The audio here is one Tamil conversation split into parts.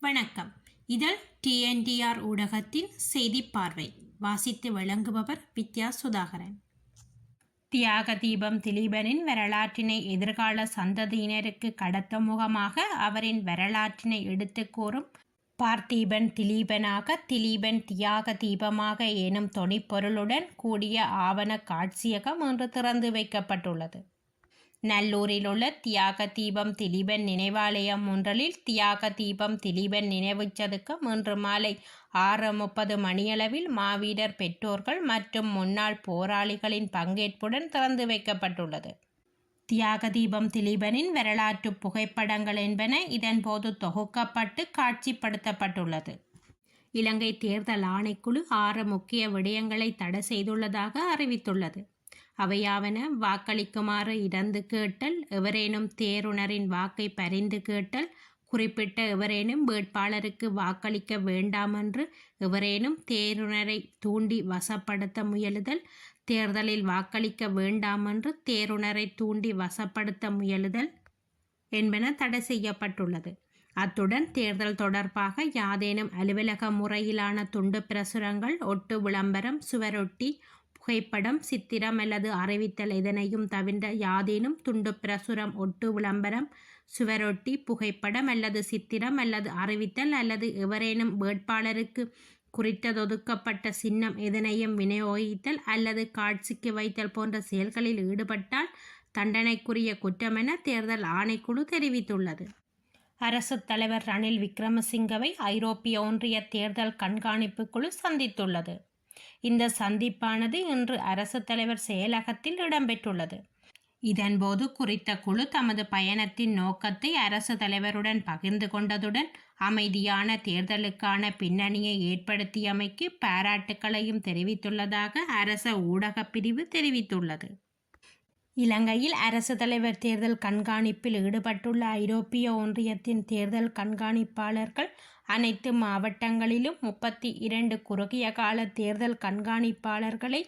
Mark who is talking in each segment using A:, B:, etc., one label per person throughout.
A: வணக்கம். இதழ் டிஎன்டிஆர் ஊடகத்தின் செய்தி பார்வை வாசித்து வழங்குபவர் வித்யா சுதாகரன். தியாக தீபம் திலீபனின் வரலாற்றினை எதிர்கால சந்ததியினருக்கு கடத்த முகமாக அவரின் வரலாற்றினை எடுத்துக் கூறும் பார்த்தீபன் திலீபனாக திலீபன் தியாக தீபமாக எனும் தொனிப்பொருளுடன் கூடிய ஆவண காட்சியகம் இன்று திறந்து வைக்கப்பட்டுள்ளது. நல்லூரில் உள்ள தியாக தீபம் திலீபன் நினைவாலயம் ஒன்றலில் தியாக தீபம் திலீபன் நினைவுச் சதுக்கம் இன்று மாலை ஆறு முப்பது மணியளவில் மாவீரர் பெற்றோர்கள் மற்றும் முன்னாள் போராளிகளின் பங்கேற்புடன் திறந்து வைக்கப்பட்டுள்ளது. தியாக தீபம் திலீபனின் வரலாற்று புகைப்படங்கள் என்பன இதன்போது தொகுக்கப்பட்டு காட்சிப்படுத்தப்பட்டுள்ளது. இலங்கை தேர்தல் ஆணைக்குழு ஆறு முக்கிய விடயங்களை தடை செய்துள்ளதாக அறிவித்துள்ளது. அவையாவன வாக்களிக்குமாறு இடந்து கேட்டல் எவரேனும் தேருணரின் வாக்கை பரிந்து கேட்டல் குறிப்பிட்ட எவரேனும் வேட்பாளருக்கு வாக்களிக்க வேண்டாமென்று எவரேனும் தேருணரை தூண்டி வசப்படுத்த முயலுதல் தேர்தலில் வாக்களிக்க வேண்டாமென்று தேருணரை தூண்டி வசப்படுத்த முயலுதல் என்பன தடை செய்யப்பட்டுள்ளது. அத்துடன் தேர்தல் தொடர்பாக யாதேனும் அலுவலக முறையிலான துண்டு பிரசுரங்கள் ஒட்டு விளம்பரம் சுவரொட்டி புகைப்படம் சித்திரம் அல்லது அறிவித்தல் எதனையும் தவிர்ந்த யாதேனும் துண்டு பிரசுரம் ஒட்டு விளம்பரம் சுவரொட்டி புகைப்படம் அல்லது சித்திரம் அல்லது அறிவித்தல் அல்லது எவரேனும் வேட்பாளருக்கு குறித்ததொதுக்கப்பட்ட சின்னம் எதனையும் விநியோகித்தல் அல்லது காட்சிக்கு வைத்தல் போன்ற செயல்களில் ஈடுபட்டால் தண்டனைக்குரிய குற்றமென தேர்தல் ஆணைக்குழு தெரிவித்துள்ளது. அரசு தலைவர் ரணில் விக்ரமசிங்கவை ஐரோப்பிய ஒன்றிய தேர்தல் கண்காணிப்பு குழு சந்தித்துள்ளது. இந்த சந்திப்பானது இன்று அரசு தலைவர் செயலகத்தில் இடம்பெற்றுள்ளது. இதன்போது குறித்த குழு தமது பயணத்தின் நோக்கத்தை அரசு தலைவருடன் பகிர்ந்து கொண்டதுடன் அமைதியான தேர்தலுக்கான பின்னணியை ஏற்படுத்தியமைக்கு பாராட்டுக்களையும் தெரிவித்துள்ளதாக அரச ஊடகப் பிரிவு தெரிவித்துள்ளது. இலங்கையில் அரசு தலைவர் தேர்தல் கண்காணிப்பில் ஈடுபட்டுள்ள ஐரோப்பிய ஒன்றியத்தின் தேர்தல் கண்காணிப்பாளர்கள் அனைத்து மாவட்டங்களிலும் முப்பத்தி இரண்டு குறுகிய கால தேர்தல் கண்காணிப்பாளர்களை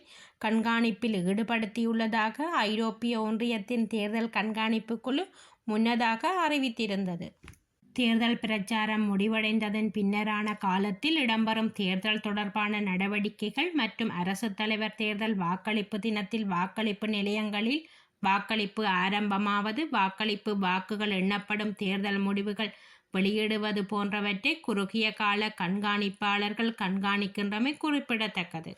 A: கண்காணிப்பில் ஈடுபடுத்தியுள்ளதாக ஐரோப்பிய ஒன்றியத்தின் தேர்தல் கண்காணிப்பு குழு முன்னதாக அறிவித்திருந்தது. தேர்தல் பிரச்சாரம் முடிவடைந்ததன் பின்னரான காலத்தில் இடம்பெறும் தேர்தல் தொடர்பான நடவடிக்கைகள் மற்றும் அரசு தலைவர் தேர்தல் வாக்களிப்பு தினத்தில் வாக்களிப்பு நிலையங்களில் வாக்களிப்பு ஆரம்பமாவது வாக்களிப்பு வாக்குகள் எண்ணப்படும் தேர்தல் முடிவுகள் வெளியிடுவது போன்றவற்றை குறுகிய கால கண்காணிப்பாளர்கள் கண்காணிக்கின்றமை குறிப்பிடத்தக்கது.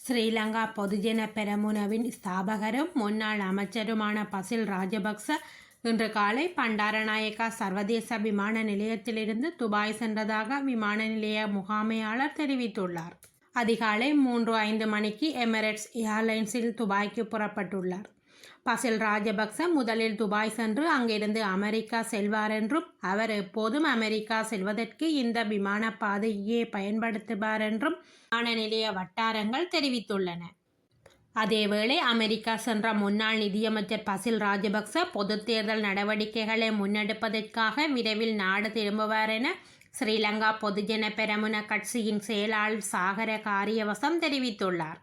A: ஸ்ரீலங்கா பொதுஜன பெரமுனவின் ஸ்தாபகரும் முன்னாள் அமைச்சருமான பசில் ராஜபக்ச இன்று காலை பண்டாரநாயக்கா சர்வதேச விமான நிலையத்திலிருந்து துபாய் சென்றதாக விமான நிலைய முகாமையாளர் தெரிவித்துள்ளார். அதிகாலை மூன்று ஐந்து மணிக்கு எமிரேட்ஸ் ஏர்லைன்ஸில் துபாய்க்கு புறப்பட்டுள்ளார். பசில் ராஜபக்ச முதலில் துபாய் சென்று அங்கிருந்து அமெரிக்கா செல்வார் என்றும் அவர் எப்போதும் அமெரிக்கா செல்வதற்கு இந்த விமான பாதையே பயன்படுத்துவார் என்றும் விமான நிலைய வட்டாரங்கள் தெரிவித்துள்ளன. அதேவேளை அமெரிக்கா சென்ற முன்னாள் நிதியமைச்சர் பசில் ராஜபக்ச பொது தேர்தல் நடவடிக்கைகளை முன்னெடுப்பதற்காக விரைவில் நாடு திரும்புவார் என ஸ்ரீலங்கா பொதுஜன பெரமுன கட்சியின் செயலாளர் சாகர காரியவசம் தெரிவித்துள்ளார்.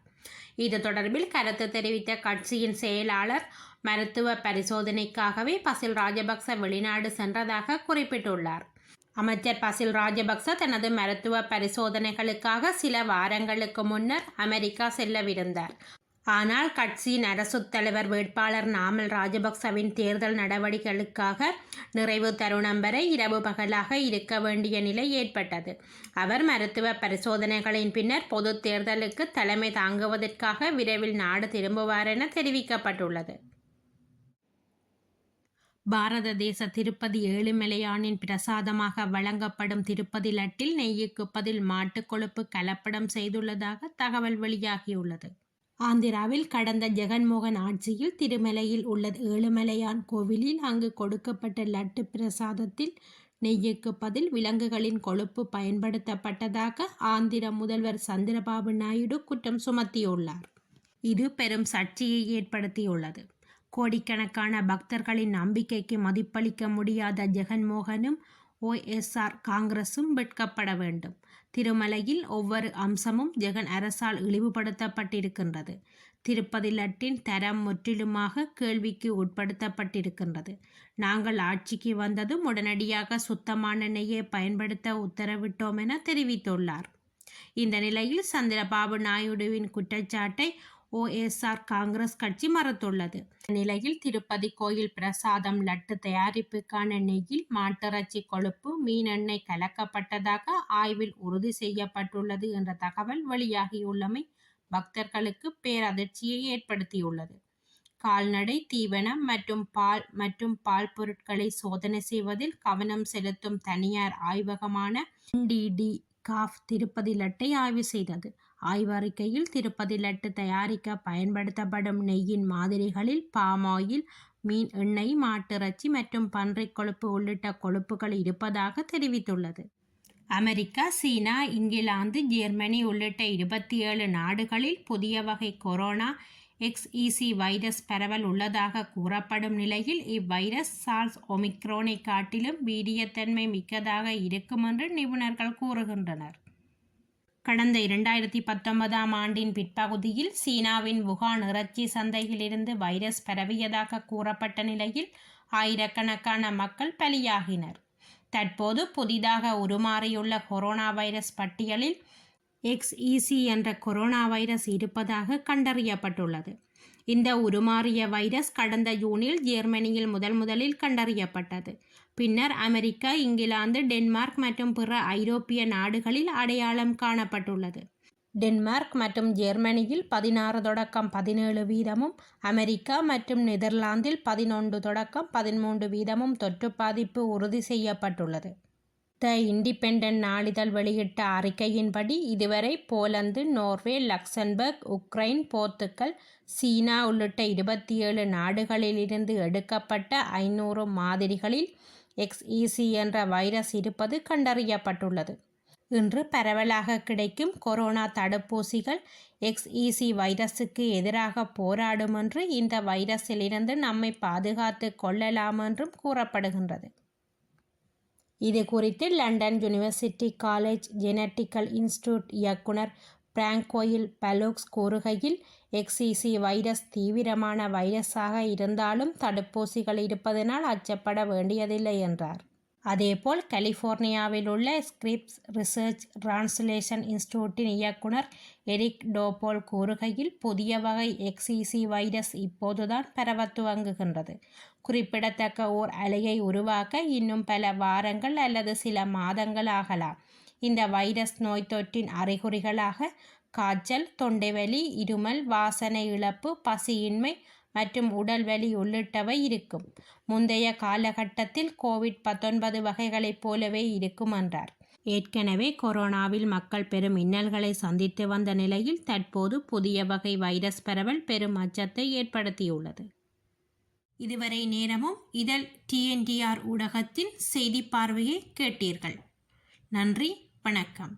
A: இது தொடர்பில் கருத்து தெரிவித்த கட்சியின் செயலாளர் மருத்துவ பரிசோதனைக்காகவே பசில் ராஜபக்ச வெளிநாடு சென்றதாக குறிப்பிட்டுள்ளார். அமைச்சர் பசில் ராஜபக்ச தனது மருத்துவ பரிசோதனைகளுக்காக சில வாரங்களுக்கு முன்னர் அமெரிக்கா செல்லவிருந்தார். ஆனால் கட்சியின் அரசு தலைவர் வேட்பாளர் நாமல் ராஜபக்சவின் தேர்தல் நடவடிக்கைகளுக்காக நிறைவு தருணம் வரை இரவு பகலாக இருக்க வேண்டிய நிலை ஏற்பட்டது. அவர் மருத்துவ பரிசோதனைகளின் பின்னர் பொது தேர்தலுக்கு தலைமை தாங்குவதற்காக விரைவில் நாடு திரும்புவார் என தெரிவிக்கப்பட்டுள்ளது. பாரத தேச திருப்பதி ஏழுமலையானின் பிரசாதமாக வழங்கப்படும் திருப்பதி லட்டில் நெய்யுக்கு பதில் மாட்டுக் கொழுப்பு கலப்படம் செய்துள்ளதாக தகவல் வெளியாகியுள்ளது. ஆந்திராவில் கடந்த ஜெகன்மோகன் ஆட்சியில் திருமலையில் உள்ள ஏழுமலையான் கோவிலில் அங்கு கொடுக்கப்பட்ட லட்டு பிரசாதத்தில் நெய்யுக்கு பதில் விலங்குகளின் கொழுப்பு பயன்படுத்தப்பட்டதாக ஆந்திர முதல்வர் சந்திரபாபு நாயுடு குற்றம் சுமத்தியுள்ளார். இது பெரும் சர்ச்சையை ஏற்படுத்தியுள்ளது. கோடிக்கணக்கான பக்தர்களின் நம்பிக்கைக்கு மதிப்பளிக்க முடியாத ஜெகன்மோகனும் ஓஎஸ்ஆர் காங்கிரஸும் வெட்கப்பட வேண்டும். திருமலையில் ஒவ்வொரு அம்சமும் ஜெகன் அரசால் இழிவுபடுத்தப்பட்டிருக்கின்றது. திருப்பதி லட்டின் தரம் முற்றிலுமாக கேள்விக்கு உட்படுத்தப்பட்டிருக்கின்றது. நாங்கள் ஆட்சிக்கு வந்ததும் உடனடியாக சுத்தமான எண்ணெயை பயன்படுத்த உத்தரவிட்டோம் என தெரிவித்துள்ளார். இந்த நிலையில் சந்திரபாபு நாயுடுவின் குற்றச்சாட்டை ஓஎஸ்ஆர் காங்கிரஸ் கட்சி மறுத்துள்ளது நிலையில் திருப்பதி கோயில் பிரசாதம் லட்டு தயாரிப்புக்கான நெய்யில் மாட்டிறைச்சி கொழுப்பு மீன் எண்ணெய் கலக்கப்பட்டதாக ஆய்வில் உறுதி செய்யப்பட்டுள்ளது என்ற தகவல் வெளியாகியுள்ளமை பக்தர்களுக்கு பேரதிர்ச்சியை ஏற்படுத்தியுள்ளது. கால்நடை தீவனம் மற்றும் பால் மற்றும் பால் பொருட்களை சோதனை செய்வதில் கவனம் செலுத்தும் தனியார் ஆய்வகமான டிடி காஃப் திருப்பதி லட்டை ஆய்வு செய்தது. ஆய்வறிக்கையில் திருப்பதி லட்டு தயாரிக்க பயன்படுத்தப்படும் நெய்யின் மாதிரிகளில் பாமாயில் மீன் எண்ணெய் மாட்டிறைச்சி மற்றும் பன்றிக் கொழுப்பு உள்ளிட்ட கொழுப்புகள் இருப்பதாக தெரிவித்துள்ளது. அமெரிக்கா சீனா இங்கிலாந்து ஜெர்மனி உள்ளிட்ட இருபத்தி ஏழு நாடுகளில் புதிய வகை கொரோனா எக்ஸ்இசி வைரஸ் பரவல் உள்ளதாக கூறப்படும் நிலையில் இவ்வைரஸ் சார்ஸ் ஒமிக்ரோனை காட்டிலும் வீரியத்தன்மை மிக்கதாக இருக்கும் என்று நிபுணர்கள் கூறுகின்றனர். கடந்த இரண்டாயிரத்தி பத்தொன்பதாம் ஆண்டின் பிற்பகுதியில் சீனாவின் வுகான் இறைச்சி சந்தையிலிருந்து வைரஸ் பரவியதாக கூறப்பட்ட நிலையில் ஆயிரக்கணக்கான மக்கள் பலியாகினர். தற்போது புதிதாக உருமாறியுள்ள கொரோனா வைரஸ் பட்டியலில் எக்ஸ்இசி என்ற கொரோனா வைரஸ் இருப்பதாக கண்டறியப்பட்டுள்ளது. இந்த உருமாறிய வைரஸ் கடந்த ஜூனில் ஜெர்மனியில் முதல் முதலில் கண்டறியப்பட்டது. பின்னர் அமெரிக்கா இங்கிலாந்து டென்மார்க் மற்றும் பிற ஐரோப்பிய நாடுகளில் அடையாளம் காணப்பட்டுள்ளது. டென்மார்க் மற்றும் ஜெர்மனியில் பதினாறு தொடக்கம் பதினேழு வீதமும் அமெரிக்கா மற்றும் நெதர்லாந்தில் பதினொன்று தொடக்கம் பதிமூன்று வீதமும் தொற்று பாதிப்பு உறுதி செய்யப்பட்டுள்ளது. த இண்டிபெண்டன்ட் நாளிதழ் வெளியிட்ட அறிக்கையின்படி இதுவரை Poland Norway Luxembourg Ukraine Portugal சீனா உள்ளிட்ட இருபத்தி ஏழு நாடுகளிலிருந்து எடுக்கப்பட்ட ஐநூறு மாதிரிகளில் எக்ஸ்இசி என்ற வைரஸ் இருப்பது கண்டறியப்பட்டுள்ளது. இன்று பரவலாக கிடைக்கும் கொரோனா தடுப்பூசிகள் எக்ஸ்இசி வைரஸுக்கு எதிராக போராடும் என்று இந்த வைரஸிலிருந்து நம்மை பாதுகாத்து கொள்ளலாம் என்றும் கூறப்படுகின்றது. இது குறித்து London university college genetical institute இயக்குனர் பிராங்கோயில் பலோக்ஸ் கூறுகையில் எக்ஸிசி வைரஸ் தீவிரமான வைரஸாக இருந்தாலும் தடுப்பூசிகள் இருப்பதனால் அச்சப்பட வேண்டியதில்லை என்றார். அதேபோல் கலிஃபோர்னியாவில் உள்ள ஸ்கிரிப்ஸ் ரிசர்ச் டிரான்ஸ்லேஷன் இன்ஸ்டியூட்டின் இயக்குனர் எரிக் டோபோல் கூறுகையில் புதிய வகை எக்ஸிசி வைரஸ் இப்போதுதான் பரவ துவங்குகின்றது. குறிப்பிடத்தக்க ஓர் அலையை உருவாக்க இன்னும் பல வாரங்கள் அல்லது சில மாதங்கள் ஆகலாம். இந்த வைரஸ் நோய் தொற்றின் அறிகுறிகளாக காய்ச்சல் தொண்டைவலி இருமல் வாசனை இழப்பு பசியின்மை மற்றும் உடல் வலி உள்ளிட்டவை இருக்கும். முந்தைய காலகட்டத்தில் கோவிட் பத்தொன்பது வகைகளைப் போலவே இருக்கும் என்றார். ஏற்கனவே கொரோனாவில் மக்கள் பெரும் இன்னல்களை சந்தித்து வந்த நிலையில் தற்போது புதிய வகை வைரஸ் பரவல் பெரும் அச்சத்தை ஏற்படுத்தியுள்ளது. இதுவரை நேரமும் இதழ் டிஎன்டிஆர் ஊடகத்தின் செய்தி பார்வையை கேட்டீர்கள். நன்றி. வணக்கம்.